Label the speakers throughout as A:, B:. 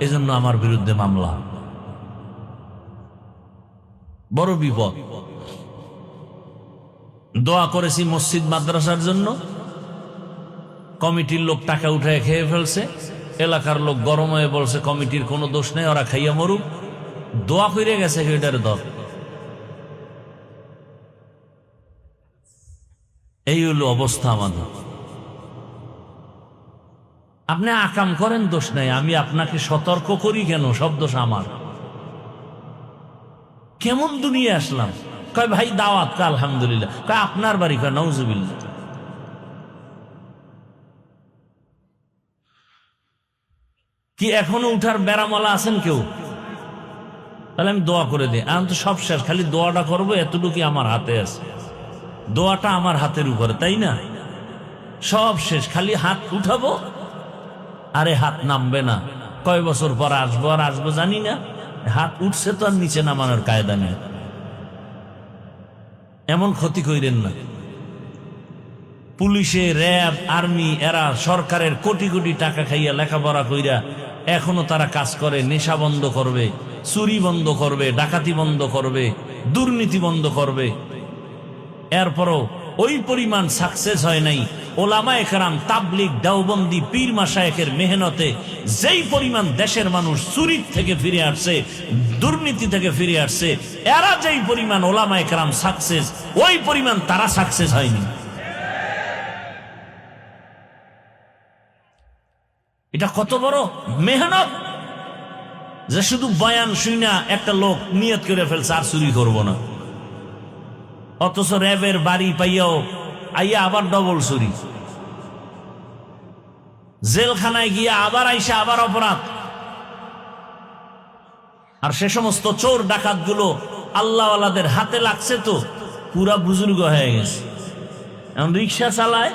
A: এজন্য আমার বিরুদ্ধে মামলা। বড় বিপদ। দোয়া করেছি মসজিদ মাদ্রাসার জন্য। কমিটির লোক টাকা উঠে খেয়ে ফেলছে। এলাকার লোক গরম হয়ে বলছে, কমিটির কোনো দোষ নেই, ওরা খাইয়া মরুক। দোয়া করে গেছে এটার দল। এই হলো অবস্থা আমাদের। আপনি আকাম করেন, দোষ নাই। আমি আপনাকে সতর্ক করি কেন? সব দোষ আমার। কেমন দুনিয়া আসলাম? কয়, ভাই, দাওয়াত। আলহামদুলিল্লাহ। কয়, আপনার বাড়ি। কয় নৌজুবিল্লা কি এখনও উঠার বেড়ামালা আছেন কেউ? তাহলে আমি দোয়া করে দিই। আমি তো সব শেষ, খালি দোয়াটা করব এতটুকু আমার হাতে আছে। দোয়াটা আমার হাতের উপরে, তাই না? সব শেষ, খালি হাত উঠাবো আরে হাত নামবে না। কয় বছর পর আসব আর আসব জানি না। হাত উঠছে তো আর নিচে নামানোর কায়দা নেই। এমন ক্ষতি করিলেন না। পুলিশে, র্যাব, আর্মি, এরা সরকারের কোটি কোটি টাকা খাইয়া লেখাপড়া কইরা এখনও তারা কাজ করে, নেশা বন্ধ করবে, চুরি বন্ধ করবে, ডাকাতি বন্ধ করবে, দুর্নীতি বন্ধ করবে। এরপরও ওই পরিমাণ সাকসেস হয় নাই। ওলামা একরাম তাবলিক দাওবন্দি, পীর মাসায়েকের মেহনতে যেই পরিমাণ দেশের মানুষ চুরির থেকে ফিরে আসছে, দুর্নীতি থেকে ফিরে আসছে, এরা যেই পরিমাণ ওলামা একরাম সাকসেস ওই পরিমাণ তারা সাকসেস হয়নি। এটা কত বড় মেহনত? যে শুধু বয়ান শুই না একটা লোক নিয়ত করে ফেলছে, আর চুরি করব না। অথচ র্যাবের বাড়ি পাইয়াও আইয়া আবার ডবল চুরি। জেলখানায় গিয়ে আবার আইসা আবার অপরাধ। আর সে সমস্ত চোর ডাকাতগুলো আল্লাহওয়ালাদের হাতে লাগছে তো, পুরা বুজুর্গ হয়ে গেছে। এখন রিক্সা চালায়,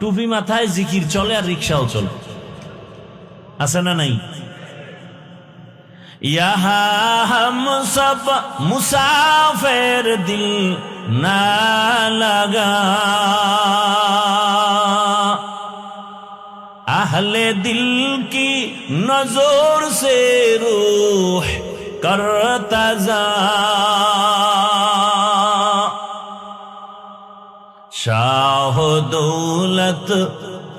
A: টুপি মাথায় জিকির চলে আর রিক্সাও চলে। আছে না নাই? یہاں ہم سب مسافر دل نہ لگا اہل دل کی نظور سے روح کرتا جا شاہ دولت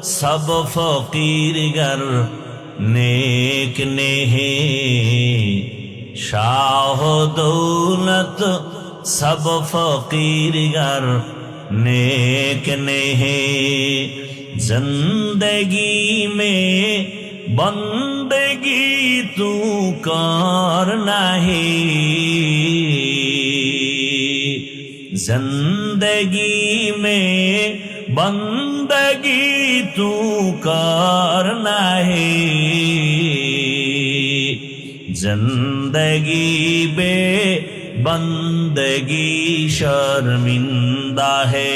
A: سب فقیر گر নেক নেহে, শাহ দৌলত সব ফকিরগার নেক নেহে। জিন্দগি মে বন্দগি তু কর নাহি। জিন্দগি মে बंदगी तू करना है। ज़िंदगी बे बंदगी शर्मिंदा है।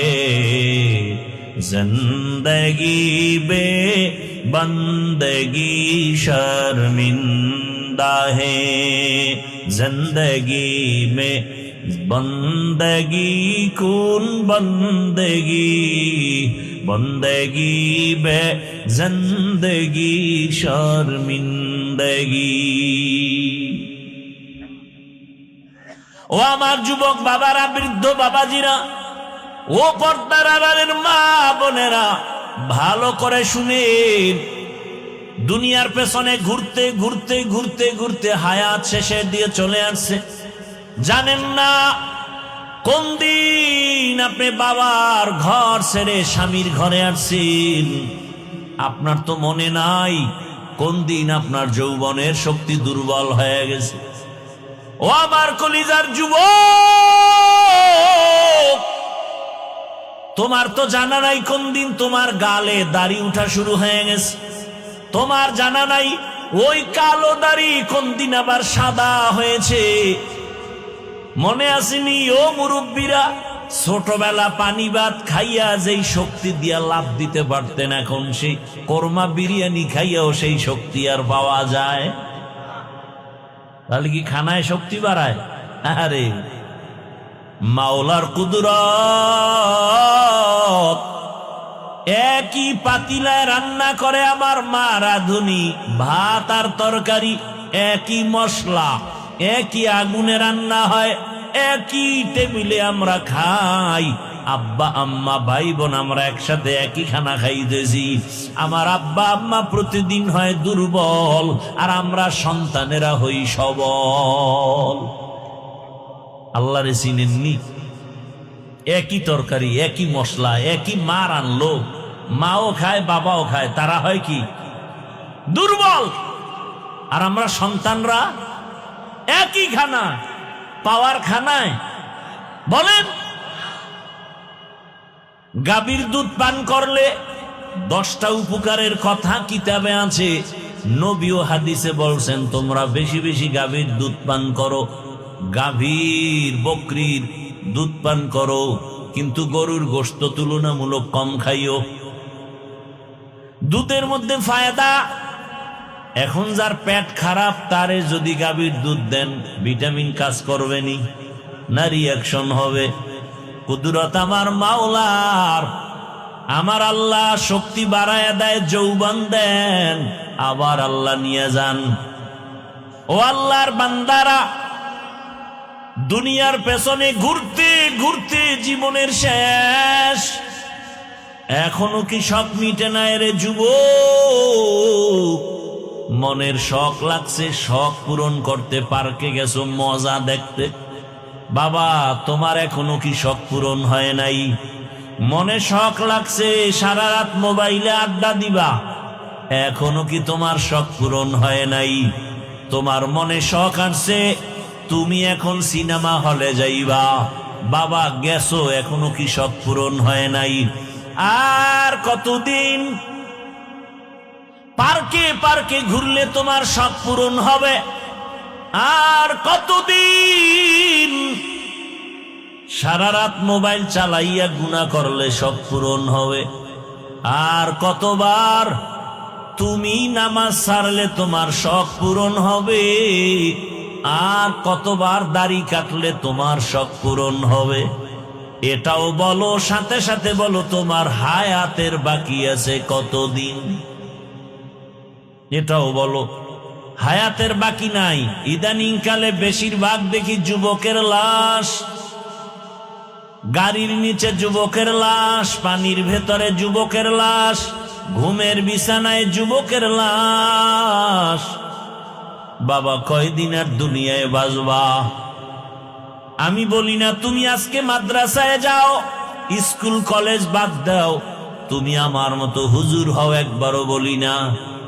A: ज़िंदगी बे बंदगी शर्मिंदा है। ज़िंदगी में বন্দগি কোন বন্দগি? বন্দগি বে জন্দগি শর্মিন্দগি। ও আমার যুবক বাবারা, বৃদ্ধ বাবাজিরা, ও পর্দার মা বোনেরা, ভালো করে শুনেন দুনিয়ার পেছনে ঘুরতে ঘুরতে ঘুরতে ঘুরতে হায়াত শেষের দিয়ে চলে আসছে। জানেন না, কোন দিন আপনি বাবার ঘর ছেড়ে স্বামীর ঘরে আসছেন? আপনার তো মনে নাই, কোন দিন আপনার যৌবনের শক্তি দুর্বল হয়ে গেছে। ও আমার কলিজার যুব তোমার তো জানা নাই কোন দিন তোমার গালে দাড়ি উঠা শুরু হয়ে গেছে। তোমার জানা নাই ওই কালো দাড়ি কোন দিন আবার সাদা হয়েছে। মনে আসেনি, ও মুরব্বীরা, ছোটবেলা পানি ভাত খাইয়া যেই শক্তি দিয়া লাভ দিতে পারতেন, এখন সেই কর্মা বিরিয়ানি খাইয়াও সেই শক্তি আর পাওয়া যায়। তাহলে কি খানায় শক্তি বাড়ায়? আরে, মাওলার কুদরত, একই পাতিলায় রান্না করে আমার মা রাধুনি, ভাত আর তরকারি, একই মশলা। একই আগুনে রান্না হয়, একই টেবিলে আমরা খাই। আব্বা, আম্মা ভাই বোন আমরা একসাথে একই খানা খাইতেছি। আমার আব্বা, আম্মা প্রতিদিন হয় দুর্বল, আর আমরা সন্তানেরা হই সবল। আল্লাহ রে চিনেননি? একই তরকারি, একই মশলা, একই মার আনলো। মাও খায়, বাবাও খায়, তারা হয় কি? দুর্বল। আর আমরা সন্তানরা একই খানা, পাওয়ার খানায়। বলেন, গাভীর দুধ পান করলে দশটা উপকারের কথা কিতাবে আছে। নবী ও হাদিসে বলছেন, তোমরা বেশি বেশি গাভীর দুধ পান করো। গাভীর, বকরির দুধ পান করো, কিন্তু গরুর গোস্ত তুলনামূলক কম খাইও। দুধের মধ্যে ফায়দা এখন যার পেট খারাপ, তারে যদি গাভীর দুধ দেন, ভিটামিন কাজ করবে নি। রিয়াকশন হবে। কুদরত আমার মাওলার, আমার আল্লাহ শক্তি বাড়ায় দেয়, যৌবন দেন, আবার আল্লাহ নিয়ে যান। ও আল্লাহর বান্দারা, দুনিয়ার পেছনে ঘুরতে ঘুরতে জীবনের শেষ। এখনও কি সব মিটে না রে যুব মনের শখ লাগছে, শখ পূরণ করতে পার্কে গেছো, মজা দেখতে। বাবা, তোমার এখনও কি শখ পূরণ হয় নাই? মনে শখ লাগছে, সারা রাত মোবাইলে আড্ডা দিবা। এখনও কি তোমার শখ পূরণ হয় নাই? তোমার মনে শখ আসছে, তুমি এখন সিনেমা হলে যাইবা। বাবা, গেছো, এখনও কি শখ পূরণ হয় নাই? আর কতদিন পার্কে পার্কে ঘুরলে তোমার শখ পূরণ হবে। আর কতদিন সারা রাত মোবাইল চালাইয়া গুণা করলে সব পূরণ হবে। আর কতবার তুমি নামাজ ছাড়লে তোমার শখ পূরণ হবে। আর কতবার দাড়ি কাটলে তোমার শখ পূরণ হবে। এটাও বলো, সাথে সাথে বলো, তোমার হায়াতের বাকি আছে কতদিন? এটাও বলো, হায়াতের বাকি নাই। ইদানিং কালে বেশিরভাগ দেখি যুবকের লাশ। গাড়ির নিচে যুবকের লাশ, পানির ভেতরে যুবকের লাশ, ঘুমের বিছানায় যুবকের লাশ। বাবা কয়দিন আর দুনিয়ায় বাজবা আমি বলি না, তুমি আজকে মাদ্রাসায় যাও, স্কুল, কলেজ বাদ দাও। তুমি আমার মতো হুজুর হও একবারও বলি না।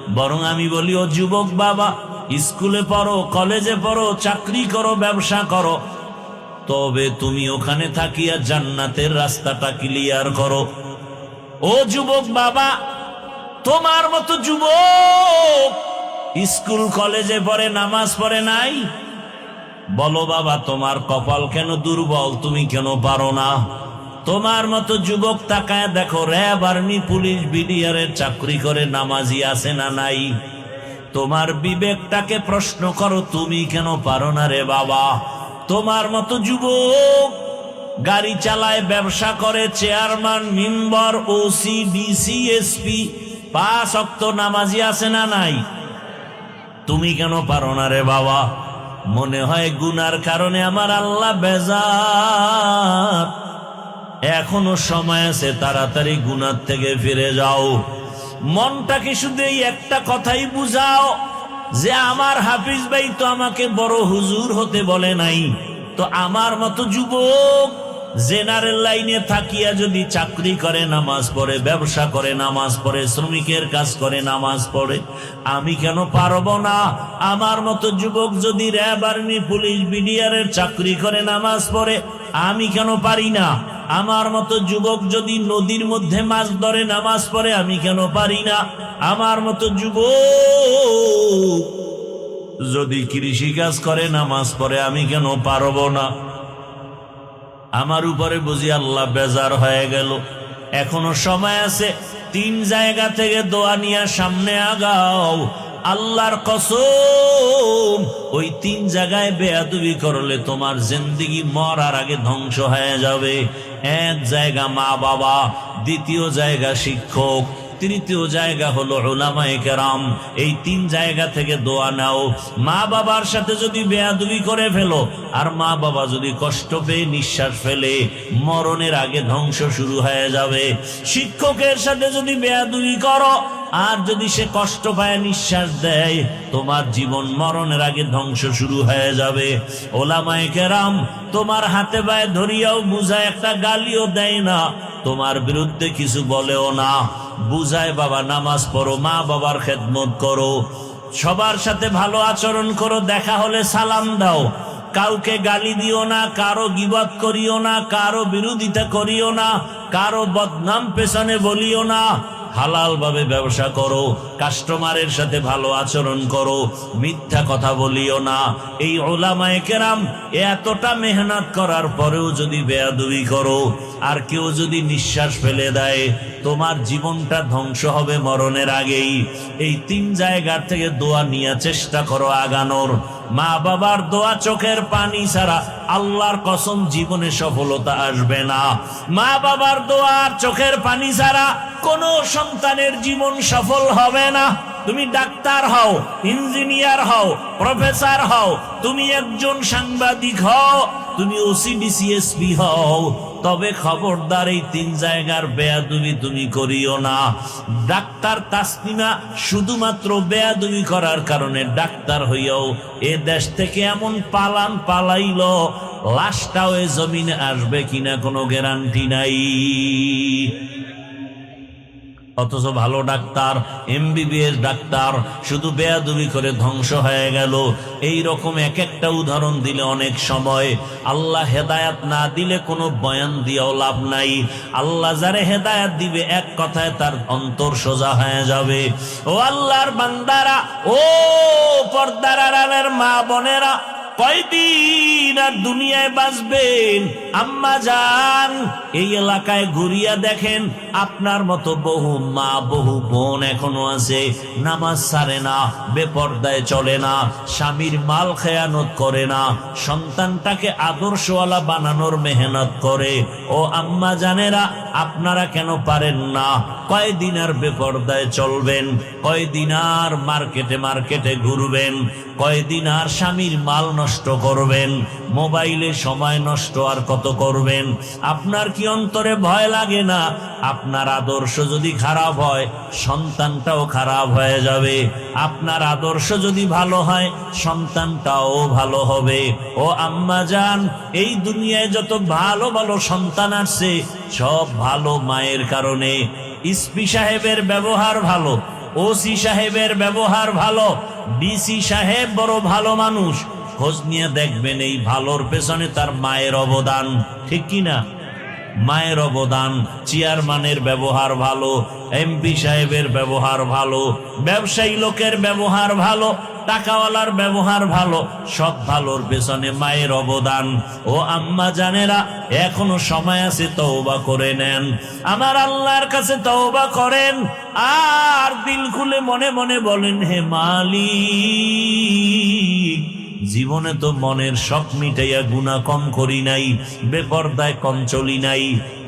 A: বরং আমি বলি, ও যুবক বাবা, স্কুলে পড়ো, কলেজে পড়ো, চাকরি করো, ব্যবসা করো। তবে তুমি ওখানে থাকিয়া জান্নাতের রাস্তাটা ক্লিয়ার করো। ও যুবক বাবা, তোমার মতো যুবক স্কুল, কলেজে পড়ে, নামাজ পড়ে নাই? বলো বাবা, তোমার কপাল কেন দুর্বল? তুমি কেন পারো না? তোমার মতো যুবক তাকায় দেখো, র্যাব আর্মি, পুলিশ বিডিআরের চাকরি করে নামাজি আছে না নাই? তোমার বিবেকটাকে প্রশ্ন করো, তুমি কেন পারো না রে বাবা? তোমার মতো যুবক গাড়ি চালায়, ব্যবসা করে, chairman, member OC DC SP পাঁচ অক্ত নামাজি আছে না নাই? তুমি কেন পারো না রে বাবা? মনে হয় গুনার কারণে আমার আল্লাহ বেজার। এখনও সময় আছে, তাড়াতাড়ি গুনার থেকে ফিরে যাও। মনটাকে শুধু এই একটা কথাই বুঝাও, যে আমার হাফিজ ভাই তো আমাকে বড় হুজুর হতে বলে নাই, তো আমার মতো যুবক জেনারেল লাইনে থাকিয়া যদি চাকরি করে, নামাজ পড়ে, ব্যবসা করে, নামাজ পড়ে, শ্রমিকের কাজ করে, নামাজ পড়ে, আমি কেন পারব না? আমার মতো যুবক যদি র্যাব আর্মি, পুলিশ বিডিআরের চাকরি করে, নামাজ পড়ে, আমি কেন পারি না? আমার মতো যুবক যদি নদীর মধ্যে মাছ ধরে, নামাজ পড়ে, আমি কেন পারি না? আমার মতো যুবক যদি কৃষি কাজ করে, নামাজ পড়ে, আমি কেন পারব না? আমার উপরে বুঝি আল্লাহ বেজার হয়ে গেল। এখনও সময় আছে, তিন জায়গা থেকে দোয়া নিয়ে সামনে আগাও। আল্লাহর কসম, ওই তিন জায়গায় বেয়াদুবি করলে তোমার জিন্দিগি মরার আগে ধ্বংস হয়ে যাবে। এক জায়গা মা বাবা দ্বিতীয় জায়গা শিক্ষক। তৃতীয় জায়গা হলো ওলামায়ে কেরাম। এই তিন জায়গা থেকে দোয়া নাও। মা বাবার সাথে যদি বেয়াদুবি করে ফেলো, আর মা বাবা যদি কষ্ট পেয়ে নিঃশ্বাস ফেলে, মরণের আগে ধ্বংস শুরু হয়ে যাবে। শিক্ষকের সাথে যদি বেয়াদুবি করো, আর যদি সে কষ্ট পায়, নিঃশ্বাস দেয়, তোমার জীবন মরণের আগে ধ্বংস শুরু হয়ে যাবে। ওলামায়ে কেরাম, তোমার হাতে পায়ে ধরিয়াও বুঝায় একটা গালিও দেয় না। তোমার বিরুদ্ধে কিছু বলেও না। বুঝায়, বাবা, নামাজ পড়ো, মা বাবার খেদমত করো। সবার সাথে ভালো আচরণ করো, দেখা হলে সালাম দাও। কাউকে গালি দিও না, কারও গিবাদ করিও না, কারও বিরোধিতা করিও না, কারও বদনাম পেছনে বলিও না। হালাল ভাবে ব্যবসা করো কাস্টমারের সাথে ভালো আচরণ করো, মিথ্যা কথা বলিও না। এই ওলামায়ে কেরাম এতটা মেহনত করার পরেও যদি বেয়াদবি করো, আর কেউ যদি নিঃশ্বাস ফেলে দেয়, তোমার জীবনটা ধ্বংস হবে মরণের আগেই। এই তিন জায়গার থেকে দোয়া নিয়ে চেষ্টা করো আগানোর। মা বাবার দোয়া চোখের পানি ছাড়া আল্লাহর কসম জীবনে সফলতা আসবে না। মা বাবার দোয়া চোখের পানি ছাড়া কোনো সন্তানের জীবন সফল হবে না। তুমি ডাক্তার হও, ইঞ্জিনিয়ার হও, প্রফেসর হও, তুমি একজন সাংবাদিক হও, তুমি ওসিডিসিএসপি হও। তবে খবরদার এই তিন জায়গার বেয়াদুমি তুমি করিও না। ডাক্তার তাসনিমা শুধুমাত্র বেয়াদুমি করার কারণে ডাক্তার হইয়াও এ দেশ থেকে এমন পালান পালাইল, লাশটাও এ জমিনে আসবে কিনা কোনো গ্যারান্টি নাই। অথচ ভালো ডাক্তার এমবিবিএস ডাক্তার, শুধু বেয়াদুবি করে ধ্বংস হয়ে গেল। এই রকম এক একটা উদাহরণ দিলে অনেক সময়। আল্লাহ হেদায়াত না দিলে কোনো বয়ান দিয়েও লাভ নাই। আল্লাহ যারে হেদায়াত দিবে, এক কথায় তার অন্তর সোজা হয়ে যাবে। ও আল্লাহর বান্দারা, ও পর্দার মা বোনেরা, কয়দিন আর দুনিয়ায় বাঁচবেন? আম্মা যান এই এলাকায় ঘুরিয়া দেখেন আপনার মতো বহু মা, বহু বোন এখনও আছে, নামাজ সারে না, বেপর্দায় চলে না, স্বামীর মাল খেয়ানত করে না, সন্তানটাকে আদর্শওয়ালা বানানোর মেহনত করে। ও আম্মা জানেরা, আপনারা কেন পারেন না? কয়দিন আর বেপর্দায় চলবেন? কয়দিন আর মার্কেটে মার্কেটে ঘুরবেন? কয়দিন আর স্বামীর মাল নষ্ট করবেন? মোবাইলে সময় নষ্ট আর কত করবেন? আপনার কি অন্তরে ভয় লাগে না? আপনার আদর্শ যদি খারাপ হয়, সন্তানটাও খারাপ হয়ে যাবে। আপনার আদর্শ যদি ভালো হয়, সন্তানটাও ভালো হবে। ও আম্মা যান এই দুনিয়ায় যত ভালো ভালো সন্তান আসছে সব ভালো মায়ের কারণে। ইসপি সাহেবের ব্যবহার ভালো, ওসি সাহেবের ব্যবহার ভালো, ডিসি সাহেব বড় ভালো মানুষ। খোঁজ নিয়ে দেখবেন এই ভালোর পেছনে তার মায়ের অবদান, ঠিক কি না মায়ের অবদান, চেয়ারম্যানের ব্যবহার ভালো, এমপি সাহেবের ব্যবহার ভালো, ব্যবসায়ী লোকের ব্যবহার ভালো, টাকাওয়ালার ব্যবহার ভালো, সব ভালোর পেছনে মায়ের অবদান। ও আম্মা জানেরা, এখনও সময় আছে তওবা করে নেন। আমার আল্লাহর কাছে তওবা করেন, আর দিল খুলে মনে মনে বলেন, হে মালিক জীবনে তো মনের শখ মিটাইয়া গুণা কম করি নাই, বেপর্দায় কম চলি নাই,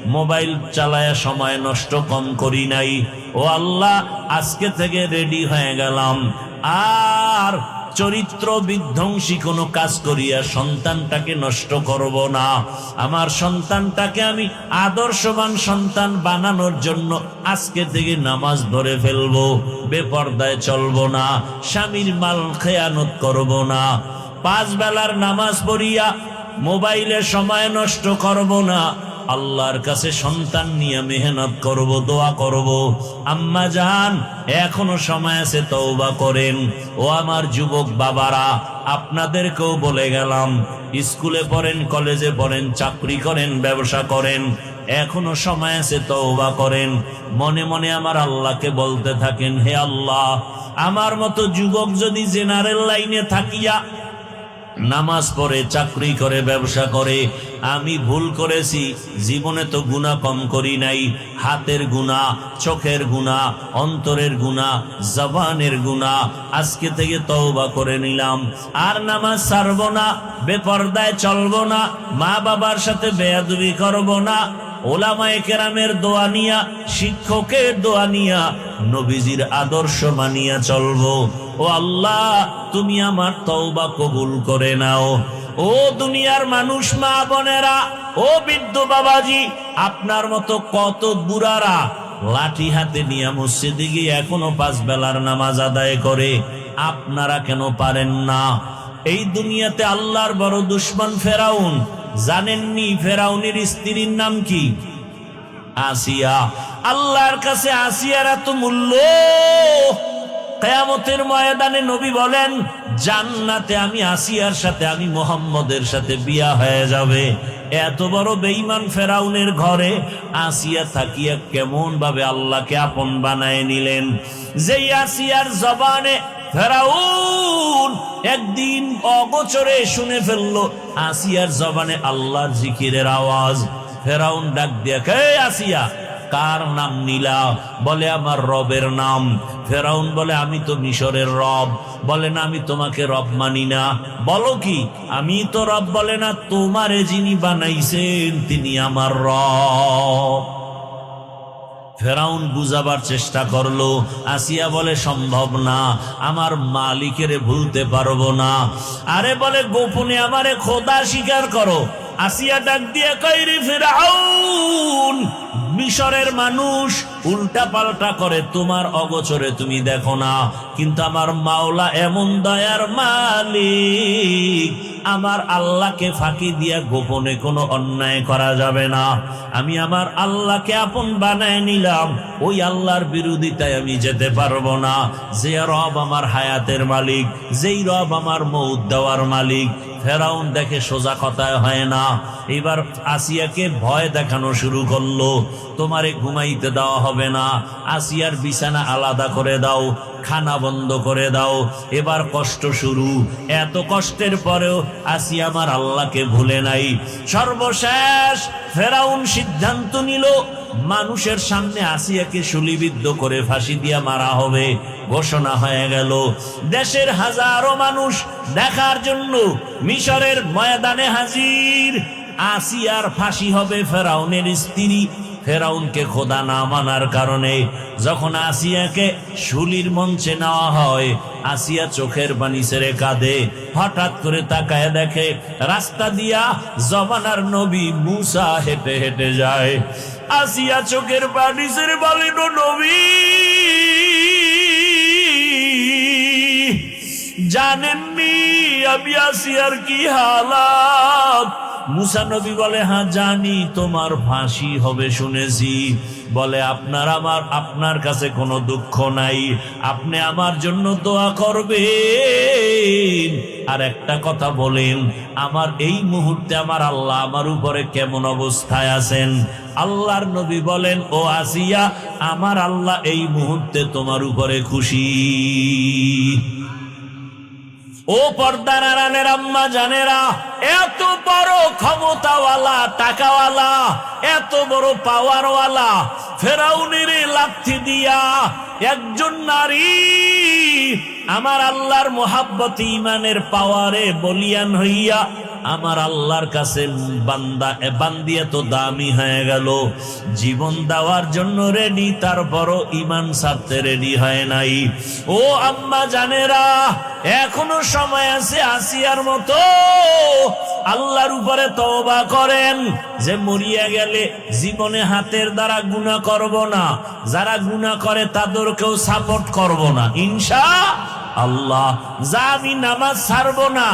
A: মোবাইল চালায়া সময় নষ্ট কম করি নাই। ও আল্লাহ, আজকে থেকে রেডি হয়ে গেলাম। আর চরিত্র বিধ্বংসী কোনো কাজ করিয়া সন্তানটাকে নষ্ট করব না। আমার সন্তানটাকে আমি আদর্শবান সন্তান বানানোর জন্য আজকে থেকে নামাজ ধরে ফেলব, বেপর্দায় চলবো না, স্বামীর মাল খেয়ানত করব না। পাঁচ বেলার নামাজ পড়িয়া মোবাইলে সময় নষ্ট করব না। আল্লাহর কাছে সন্তান নিয়ে মেহনত করব, দোয়া করব। আম্মা জান এখনও সময় আছে, তওবা করেন। ও আমার যুবক বাবারা, আপনাদেরকেও বলে গেলাম, স্কুলে পড়েন, কলেজে পড়েন, চাকরি করেন, ব্যবসা করেন, এখনও সময় আছে, তওবা করেন। মনে মনে আমার আল্লাহকে বলতে থাকেন, হে আল্লাহ, আমার মতো যুবক যদি জেনারেল লাইনে থাকিয়া নামাজ পড়ে, চাকরি করে, ব্যবসা করে। আমি ভুল করেছি, জীবনে তো গুণা কম করি নাই। হাতের গুণা চোখের গুণা অন্তরের গুণা জবানের গুণা আজকে থেকে তওবা করে নিলাম। আর নামাজ ছাড়ব না, বেপর্দায় চলবো না মা বাবার সাথে বেয়াদুবি করব না। ওলামায়ে কেরামের দোয়া নিয়া, শিক্ষকের দোয়া নিয়া, নবীজির আদর্শ মানিয়া চলবো। ও আল্লাহ, তুমি আমার তওবা কবুল করে নাও। ও দুনিয়ার মানুষ, মা বোনেরা, ও বৃদ্ধ বাবাজি, আপনার মতো কত বুড়ারা লাঠি হাতে নিয়ে মসজিদে গিয়ে এখনও পাঁচ বেলার নামাজ আদায় করে, আপনারা কেন পারেন না? এই দুনিয়াতে আল্লাহর বড় দুশ্মন ফেরাউন জানেননি ফেরাউনের স্ত্রীর নাম কি? আসিয়া। আল্লাহর কাছে আসিয়ার এত মূল্য? কেয়ামতের ময়দানে নবী বলেন, জান্নাতে আমি আসিয়ার সাথে, আমি মোহাম্মদের সাথে বিয়া হয়ে যাবে। এত বড় বেইমান ফেরাউনের ঘরে আসিয়া থাকিয়া কেমন ভাবে আল্লাহকে আপন বানায় নিলেন? যেই আসিয়ার জবানে ফেরাউন একদিন অগোচরে শুনে ফেলল আসিয়ার জবানে আল্লাহর জিকিরের আওয়াজ। ফেরাউন ডাক দিয়া আসিয়া? কার নাম নীলা? বলে, আমার রবের নাম। ফেরাউন বলে, আমি তো মিশরের রব। বলে, না, আমি তোমাকে রব মানি না। বলো কি, আমি তো রব বলে না, তোমারে যিনি বানাইছেন, তিনি আমার রব। ফেরাউন বুঝাবার চেষ্টা করল, আসিয়া বলে, সম্ভব না, আমার মালিকের ভুলতে পারব না। আরে বলে, গোপনে আমারে খোদা স্বীকার করো। আসিয়া ডাক দিয়ে কইরি ফেরাউন? মিশরের মানুষ উল্টা পাল্টা করে, তোমার অগোচরে তুমি দেখো না, কিন্তু আমার মাওলা এমন দয়ার মালিক। আমার আল্লাহকে ফাঁকি দিয়া গোপনে কোনো অন্যায় করা যাবে না। আমি আমার আল্লাহকে আপন বানায় নিলাম, ওই আল্লাহর বিরোধিতায় আমি যেতে পারব না। যে রব আমার হায়াতের মালিক, যেই রব আমার মৌত দেওয়ার মালিক ফেরাউন দেখে সোজা কথায় হয় না। এবার আসিয়াকে ভয় দেখানো শুরু করল। তোমারে ঘুমাইতে দেওয়া হবে না। আসিয়ার বিছানা আলাদা করে দাও। খানা বন্ধ করে দাও। এবার কষ্ট শুরু। এত কষ্টের পরেও আসি আমার আল্লাহকে ভুলে নাই। সর্বশেষ ফেরাউন সিদ্ধান্ত নিল, মানুষের সামনে আসিয়াকে শুলিবিদ্ধ করে ফাঁসি দিয়া মারা হবে। ঘোষণা হয়ে গেল, দেশের হাজারো মানুষ দেখার জন্য মিশরের ময়দানে হাজির। আসিয়ার ফাঁসি হবে ফেরাউনের স্ত্রী ফেরাউনকে খোদা না মানার কারণে যখন আসিয়াকে শুলির মঞ্চে নেওয়া হয়, আসিয়া চোখের পানি ছেড়ে কাঁদে। হঠাৎ করে তাকায় দেখে রাস্তা দিয়া জমানার নবী মুসা হেঁটে হেঁটে যায়। আসিয়া চোখের পানি ছেড়ে বলেন "ও নবী, জানেননি আমি আসিয়ার কি হালাত? মুসা নবী বলে হ্যাঁ জানি, তোমার ফাঁসি হবে শুনেছি। বলে, আপনার আমার, আপনার কাছে কোনো দুঃখ নাই। আপনি আমার জন্য দোয়া করবেন। আর একটা কথা বলেন, আমার এই মুহূর্তে আমার আল্লাহ আমার উপরে কেমন অবস্থায় আছেন? আল্লাহর নবী বলেন, ও আসিয়া, আমার আল্লাহ এই মুহূর্তে তোমার উপরে খুশি। ও পর্দার আড়ালের আম্মা জানেরা, এত বড় ক্ষমতাওয়ালা, টাকাওয়ালা, এত বড় পাওয়ারওয়ালা, ফেরাউনের লাথি দিয়া একজন নারী আমার আল্লাহর মোহাব্বত ইমানের পাওয়ারে বলিয়ান হইয়া আমার আল্লাহর কাছে বান্দা বান্দিয়া তো দামি হয়ে গেল। জীবন দেওয়ার জন্য রেডি তারপরও ইমান ছাড়তে রেডি হয় নাই। ও আম্মা জানেরা, এখনও সময় আছে আসিয়ার মতো। আল্লাহর উপরে তওবা করেন যে মরিয়া গেলে জীবনে হাতের দ্বারা গুণা করব না। যারা গুণা করে তাদেরকেও সাপোর্ট করব না। ইনশা আল্লাহ, যা আমি নামাজ ছাড়বো না,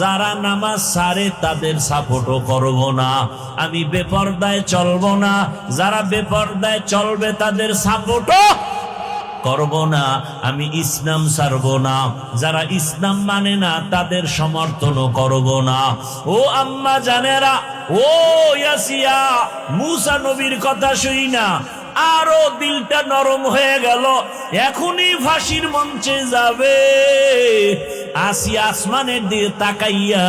A: যারা নামাজ ছাড়ে তাদের সাপোর্টও করব না। আমি বেপর্দায় চলবো না, যারা বেপর্দায় চলবে তাদের সাপোর্টও করব না। আমি ইসলাম ছাড়ব না, যারা ইসলাম মানে না তাদের সমর্থনও করব না। ও আম্মা জানেরা, ও ইয়াসিয়া, মুসা নবীর কথা শুই না আরও দিলটা নরম হয়ে গেল। এখনই ফাঁসির মঞ্চে যাবে। আসি আসমানের দিয়ে তাকাইয়া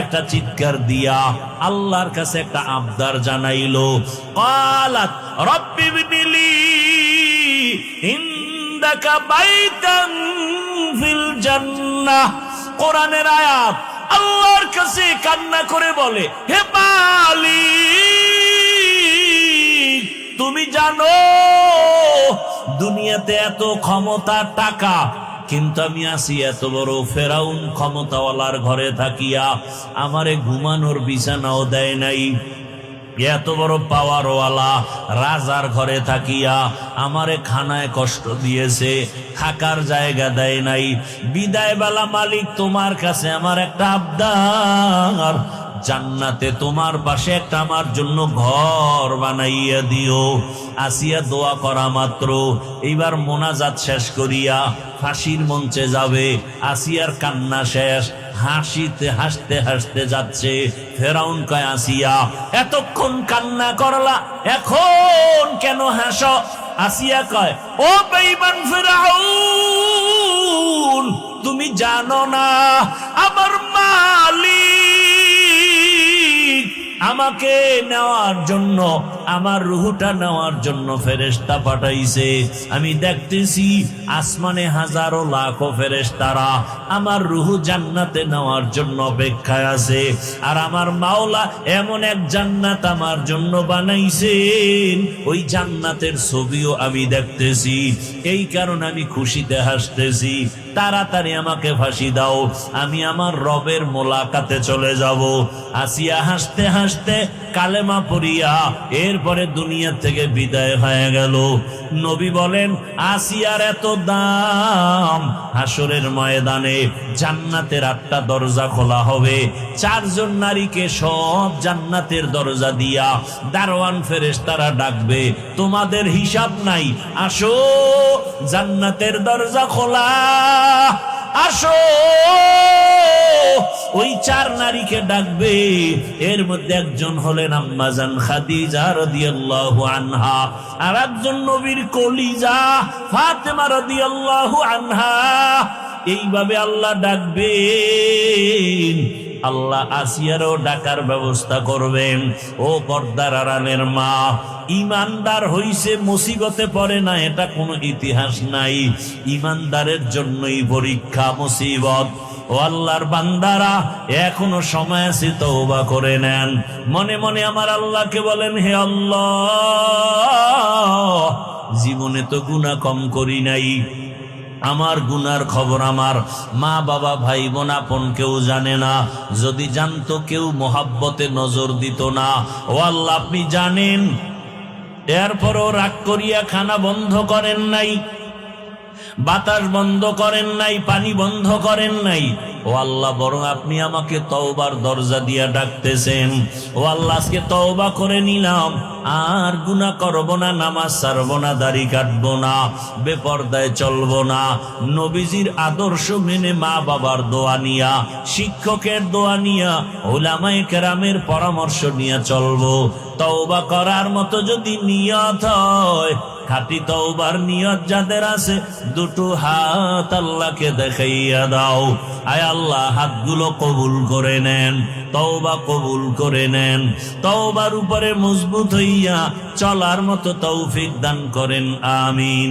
A: একটা চিৎকার দিয়া আল্লাহর কাছে একটা আবদার জানাইলো। কালাত, রব্বি বিনিলি ইন্দাকা বাইতান ফিল জান্নাহ। কোরআনের আয়াত আল্লাহর কাছে কান্না করে বলে, হে মালিক তুমি জানো, দুনিয়াতে এত ক্ষমতা টাকা, কিন্তু আমি আসি এত বড় ফেরাউন ক্ষমতাওয়ালার ঘরে থাকিয়া, আমারে ঘুমানোর বিছানাও দেয় নাই। এত বড় পাওয়ারওয়ালা রাজার ঘরে থাকিয়া আমারে খানায় কষ্ট দিয়েছে, থাকার জায়গা দেয় নাই। বিদায় বেলা মালিক তোমার কাছে আমার একটা আবদার জান্নাতে তোমার পাশে একটা আমার জন্য ঘর বানাইয়া দিও। আসিয়া দোয়া করা মাত্র। এইবার মোনাজাত শেষ করিয়া ফাঁসির মঞ্চে যাবে। আসিয়ার কান্না শেষ। হাসিতে, হাসতে হাসতে যাচ্ছে ফেরাউন কয় আসিয়া, এতক্ষণ কান্না করলা, এখন কেন হাস? আসিয়া কয়, ও বেইমান ফেরাউন, তুমি জানো না আমাকে নেওয়ার জন্য আমার রুহুটা নেওয়ার জন্য ফেরেস্তা পাঠাইছে। আমি দেখতেছি আসমানে হাজারো লাখো ফেরেস্তারা আমার রুহু জান্নাতে নেওয়ার জন্য অপেক্ষায় আছে। আর আমার মাওলা এমন এক জান্নাত আমার জন্য বানাইছেন, ওই জান্নাতের ছবিও আমি দেখতেছি। এই কারণে আমি খুশিতে হাসতেছি। তাড়াতাড়ি আমাকে ফাঁসি দাও, আমি আমার রবের মোলাকাতে চলে যাব। আসিয়া হাসতে হাসতে কালেমা পড়িয়া এরপরে দুনিয়া থেকে বিদায় হয়ে গেল। নবী বলেন, আসিয়ার এত দাম হাসরের ময়দানে জান্নাতের আটটা দরজা খোলা হবে। চারজন নারীকে সব জান্নাতের দরজা দিয়া দারোয়ান ফেরেশতারা ডাকবে, তোমাদের হিসাব নাই, আসো, জান্নাতের দরজা খোলা। আসো। ওই চার নারীকে ডাকবে। এর মধ্যে একজন হলেন আম্মাজান খাদিজা রাদিয়াল্লাহু আনহা আর একজন নবীর কলিজা ফাতেমা রাদিয়াল্লাহু আনহা। এইভাবে আল্লাহ ডাকবেন। আল্লাহ আসিয়ারও ডাকার ব্যবস্থা করবেন। ও পর্দার আড়ালের মা ইমানদার হইছে, মুসিবতে পড়ে না, এটা কোনো ইতিহাস নাই। ইমানদারের জন্যই পরীক্ষা মুসিবত। আল্লাহর বান্দারা, এখনও সময় আছে তওবা করে নেন। মনে মনে আমার আল্লাহকে বলেন, হে আল্লাহ, জীবনে তো গুণা কম করি নাই। আমার গুনার খবর আমার। মা, বাবা, ভাই, বোন, আপন কেউ জানে না। যদি জানতো কেউ, মোহাব্বতে নজর দিত না। ও আল্লাহ, আপনি জানেন এরপরও রাগ করিয়া খানা বন্ধ করেন নাই। বাতাস বন্ধ করেন নাই, পানি বন্ধ করেন নাই। ও আল্লাহ, বরং আপনি আমাকে তওবার দরজা দিয়া ডাকতেছেন। ও আল্লাহ, আজকে তওবা করে নিলাম। আর গুনাহ করব না, নামাজ ছাড়বো না, দাড়ি কাটব না, বেপর্দায় চলবো না। নবীজির আদর্শ মেনে মা বাবার দোয়া নিয়া, শিক্ষকের দোয়া নিয়া, ওলামায়ে কেরামের পরামর্শ নিয়ে চলবো। তওবা করার মতো যদি নিয়ত হয় খাটি তওবার নিয়ত যাদের আছে, দুটো হাত আল্লাহকে দেখাইয়া দাও। আয় আল্লাহ, হাতগুলো কবুল করে নেন, তওবা কবুল করে নেন। তওবার উপরে মজবুত হইয়া চলার মতো তৌফিক দান করেন, আমিন।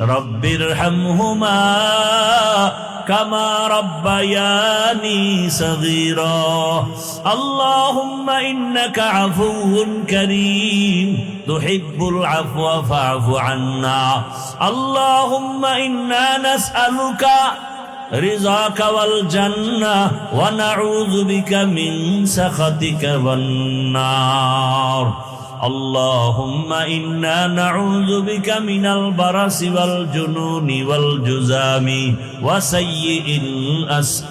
A: رب ارحمهما كما ربياني صغيرا اللهم إنك عفو كريم تحب العفو فاعف عنا اللهم إنا نسألك رضاك والجنة ونعوذ بك من سخطك والنار اللهم إنا نعوذ بك من البرس والجنون والجزام وسيء الأسقام.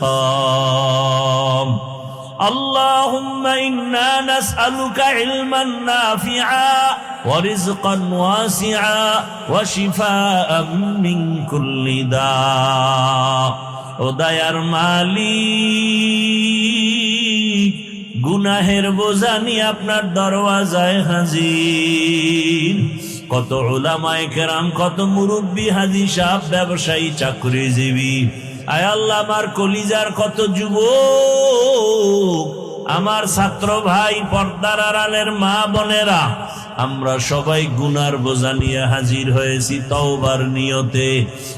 A: اللهم إنا نسألك علما نافعا ورزقا واسعا وشفاء من كل داء. ودير مالي গুনাহের বোঝা নিয়ে আপনার দরওয়াজায় হাজির। কত ওলামায় কেরাম, কত মুরব্বী, হাজি সাহ ব্যবসায়ী, চাকরিজীবী। আয় আল্লাহ, আমার কলিজার কত যুবক, আমার ছাত্র ভাই, পর্দার আড়ালের মা বোনেরা। আমরা সবাই গুনার বোঝা নিয়ে হাজির হয়েছি তওবার নিয়তে।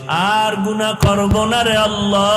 A: আর গুনাহ করব না রে আল্লাহ।